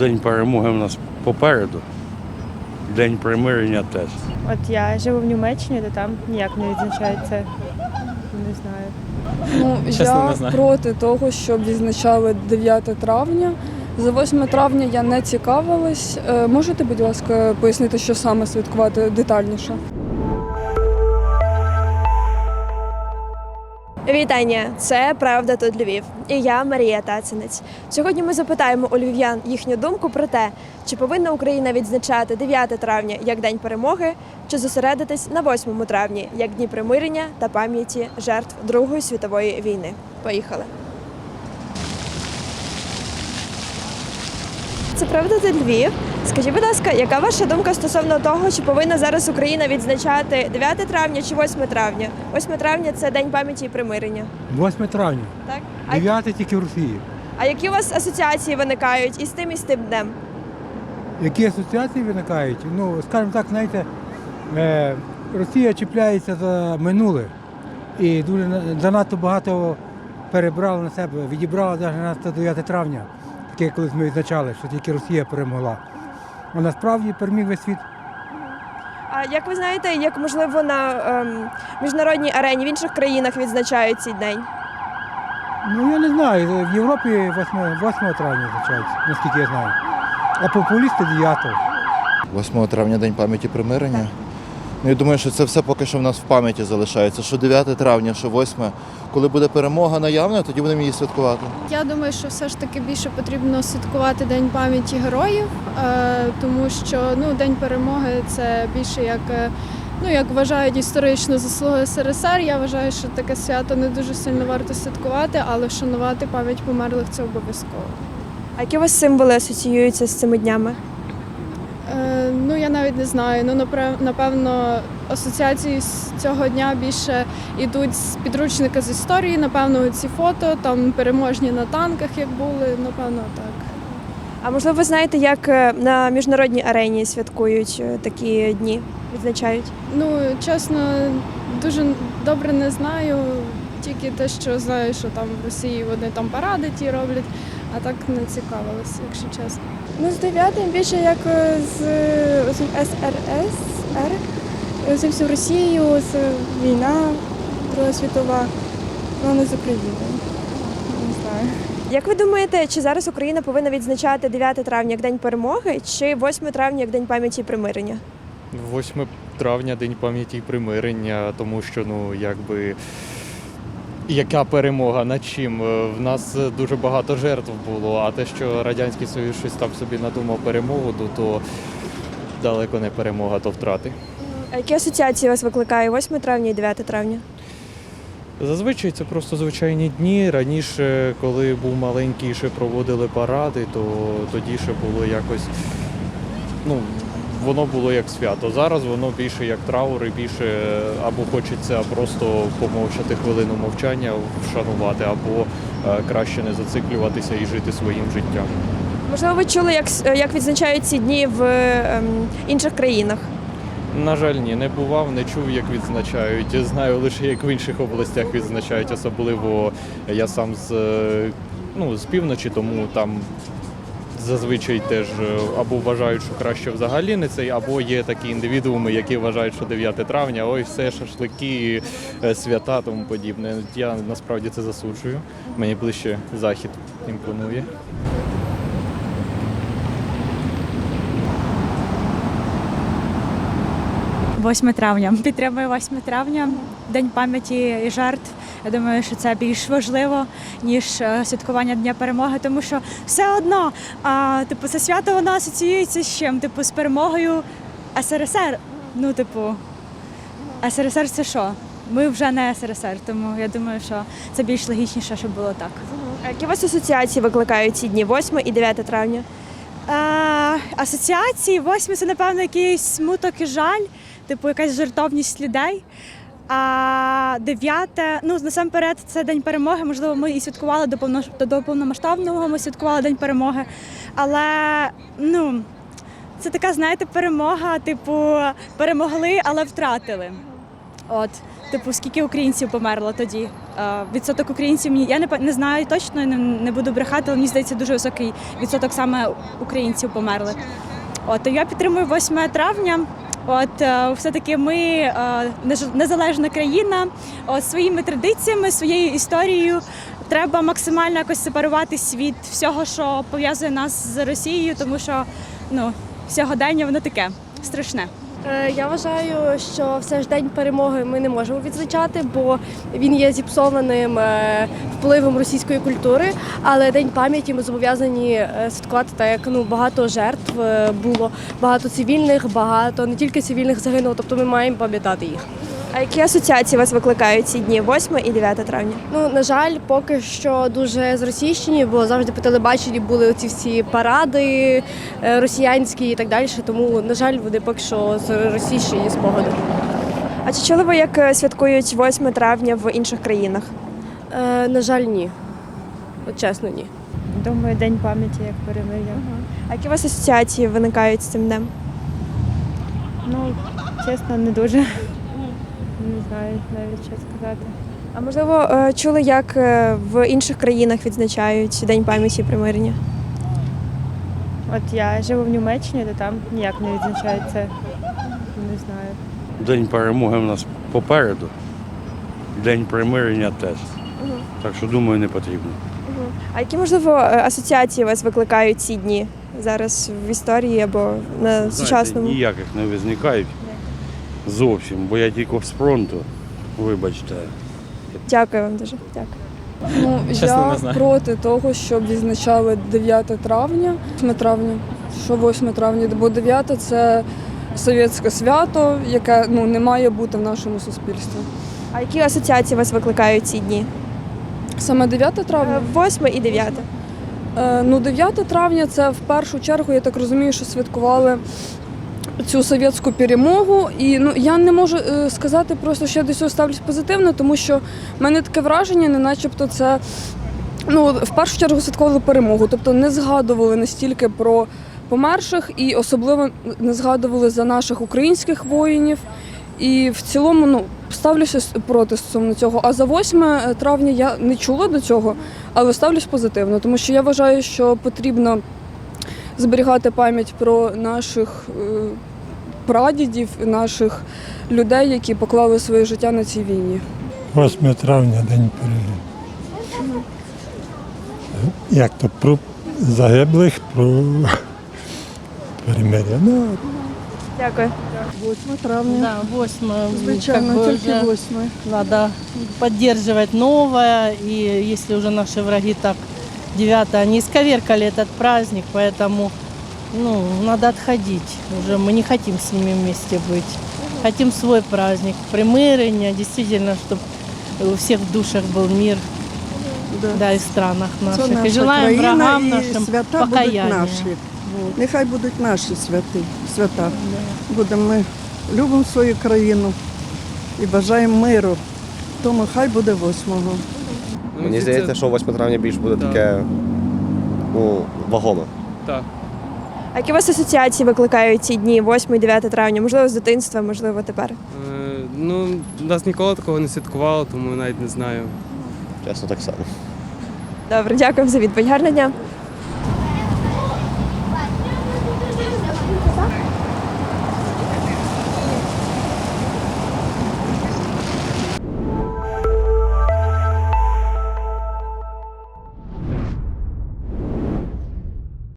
День перемоги у нас попереду. День примирення теж. От я живу в Німеччині, то там ніяк не відзначається. Не знаю. Ну, Чесно, я не знаю. проти того, щоб відзначали 9 травня. За 8 травня я не цікавилась. Е, Можете, будь ласка, пояснити, що саме святкувати детальніше? Вітання! Це Правда тут Львів. І я Марія Тацинець. Сьогодні ми запитаємо у львів'ян їхню думку про те, чи повинна Україна відзначати 9 травня як День перемоги, чи зосередитись на 8 травні як Дні примирення та пам'яті жертв Другої світової війни. Поїхали! Це правда тут Львів. Скажіть, будь ласка, яка ваша думка стосовно того, чи повинна зараз Україна відзначати 9 травня чи 8 травня? 8 травня це День пам'яті і примирення. 8 травня, Так? А, 9 тільки в Росії. а які у вас асоціації виникають із тим і з тим днем? Які асоціації виникають? Ну, скажімо так, знаєте, е, Росія чіпляється за минуле і дуже на- занадто багато перебрала на себе, відібрала навіть на це 9 травня, таке колись ми відзначали, що тільки Росія перемогла. А насправді переміг весь світ. А як ви знаєте, як можливо на ем, міжнародній арені в інших країнах відзначають цей день? Ну я не знаю, в Європі 8, 8 травня відзначається, наскільки я знаю. А популісти 9-го. 8 травня День пам'яті примирення. Ну, я думаю, що це все поки що в нас в пам'яті залишається. Що 9 травня, що 8. Коли буде перемога наявна, тоді будемо її святкувати. Я думаю, що все ж таки більше потрібно святкувати День пам'яті героїв, е, тому що ну, День перемоги це більше як, е, ну, як вважають історично заслуги СРСР. Я вважаю, що таке свято не дуже сильно варто святкувати, але вшанувати пам'ять померлих це обов'язково. А які у вас символи асоціюються з цими днями? Ну я навіть не знаю. Ну напевно, асоціації з цього дня більше йдуть з підручника з історії. Напевно, ці фото там переможні на танках, як були. Напевно, так. А можливо, ви знаєте, як е, на міжнародній арені святкують е, такі дні, відзначають? Ну, чесно, дуже добре не знаю. Тільки те, що знаю, що там в Росії вони там паради ті роблять, а так не цікавилася, якщо чесно. Ну, з 9 більше як е, з е, оцим СРСР, е, з всю Росією, з війна Друга світова, ну не з Україною. Не знаю. Як ви думаєте, чи зараз Україна повинна відзначати 9 травня як День перемоги, чи 8 травня як День пам'яті і примирення? 8 травня День пам'яті і примирення, тому що ну якби. Яка перемога над чим? Е, В нас е, дуже багато жертв було, а те, що Радянський Союз щось там собі надумав перемогу, то, то далеко не перемога, то втрати. А які асоціації вас викликає 8 травня і 9 травня? Зазвичай це просто звичайні дні. Раніше, коли був маленький, ще проводили паради, то тоді ще було якось. Ну, воно було як свято. Зараз воно більше як траур і більше е, або хочеться просто помовчати хвилину мовчання, вшанувати, або е, краще не зациклюватися і жити своїм життям. Можливо, ви чули, як, як відзначають ці дні в ем, інших країнах? На жаль, ні, не бував, не чув, як відзначають. Знаю лише, як в інших областях відзначають, особливо я сам з, е, ну, з півночі, тому там зазвичай теж е, або вважають, що краще взагалі не цей, або є такі індивідууми, які вважають, що 9 травня, ой, все, шашлики, е, свята, тому подібне. Я насправді це засуджую. Мені ближче захід імпонує. – 8 травня. Підтримую 8 травня, День пам'яті і жертв. Я думаю, що це більш важливо, ніж е, святкування Дня перемоги, тому що все одно, а, типу, це свято воно асоціюється з чим? Типу, з перемогою СРСР. Ну, типу, СРСР це що? Ми вже не СРСР, тому я думаю, що це більш логічніше, щоб було так. А які у вас асоціації викликають ці дні 8 і 9 травня? Е, асоціації, восьме це, напевно, якийсь смуток і жаль, типу якась жертовність людей. А дев'яте, ну насамперед, це день перемоги. Можливо, ми і святкували до повно до, повномасштабного. Ми святкували день перемоги. Але ну це така, знаєте, перемога, типу, перемогли, але втратили. От, типу, скільки українців померло тоді, відсоток українців. мені- Я не не знаю точно, не, не буду брехати, але мені здається, дуже високий відсоток саме українців померли. От я підтримую 8 травня. От е, все-таки ми е, незалежна країна, от своїми традиціями, своєю історією. Треба максимально якось сепаруватись від всього, що пов'язує нас з Росією, тому що ну сьогодення воно таке страшне. Е, Я вважаю, що все ж день перемоги ми не можемо відзначати, бо він є зіпсованим е, впливом російської культури. Але день пам'яті ми зобов'язані е, святкувати так, як ну багато жертв було, багато цивільних, багато не тільки цивільних загинуло. Тобто ми маємо пам'ятати їх. А які асоціації вас викликають ці дні 8 і 9 травня? Ну на жаль, поки що дуже зросійщені, бо завжди по телебаченні були ці всі паради е, росіянські і так далі. Тому на жаль, вони поки що зросійщені спогади. А чи чули ви, як е, святкують 8 травня в інших країнах? Е, на жаль, ні. От чесно, ні. Думаю, день пам'яті як перемир'я. А які у вас асоціації виникають з цим днем? Ну, чесно, не дуже. Не знаю навіть що сказати. А можливо, е, чули, як е, в інших країнах відзначають День пам'яті примирення? От я живу в Німеччині, то там ніяк не відзначають це. Не знаю. День перемоги в нас попереду. День примирення теж. Так що думаю, не потрібно. А які, можливо, е, асоціації вас викликають ці дні зараз в історії або на сучасному? Ніяких не визникають зовсім, бо я тільки з фронту. Вибачте. Дякую вам дуже. Дякую. Ну, Чесно, я проти того, щоб відзначали 9 травня, 8 травня. Що 8 травня, бо 9 це совєтське свято, яке ну, не має бути в нашому суспільстві. А які асоціації вас викликають ці дні? Саме 9 травня? 8 і 9. Е, Ну, 9 травня це в першу чергу, я так розумію, що святкували цю совєтську перемогу. І ну, я не можу е, сказати просто, що я до цього ставлюсь позитивно, тому що в мене таке враження, не начебто це. Ну, в першу чергу святкували перемогу, тобто не згадували настільки про померших і особливо не згадували за наших українських воїнів. І в цілому ну, ставлюся проти стосовно цього. А за 8 травня я не чула до цього, але ставлюсь позитивно, тому що я вважаю, що потрібно зберігати пам'ять про наших е, прадідів, наших людей, які поклали своє життя на цій війні. 8 травня день перемоги. Як то про загиблих, про перемир'я. Ну, Дякую. 8 травня. Да, 8. Звичайно, тільки уже 8. Надо поддерживать новое, и если уже наши враги так 9 они исковеркали этот праздник, поэтому ну, надо отходить. Уже мы не хотим с ними вместе быть. Хотим свой праздник, примирение, действительно, чтобы у всех в душах был мир, Да. да, и в странах Це наших. наша и желаем країна врагам і нашим свята будуть покаяния. наші. Вот. Нехай будуть наші святи, свята. Будемо ми любимо свою країну і бажаємо миру. Тому хай буде 8-го. Мені здається, що 8 травня більш буде Так. таке ну, вагоме. Так. А які у вас асоціації викликають ці дні 8 і 9 травня? Можливо, з дитинства, можливо, тепер. Е, Ну, нас ніколи такого не святкувало, тому навіть не знаю. Чесно, так само. Добре, дякую за відповідь. Гарного дня.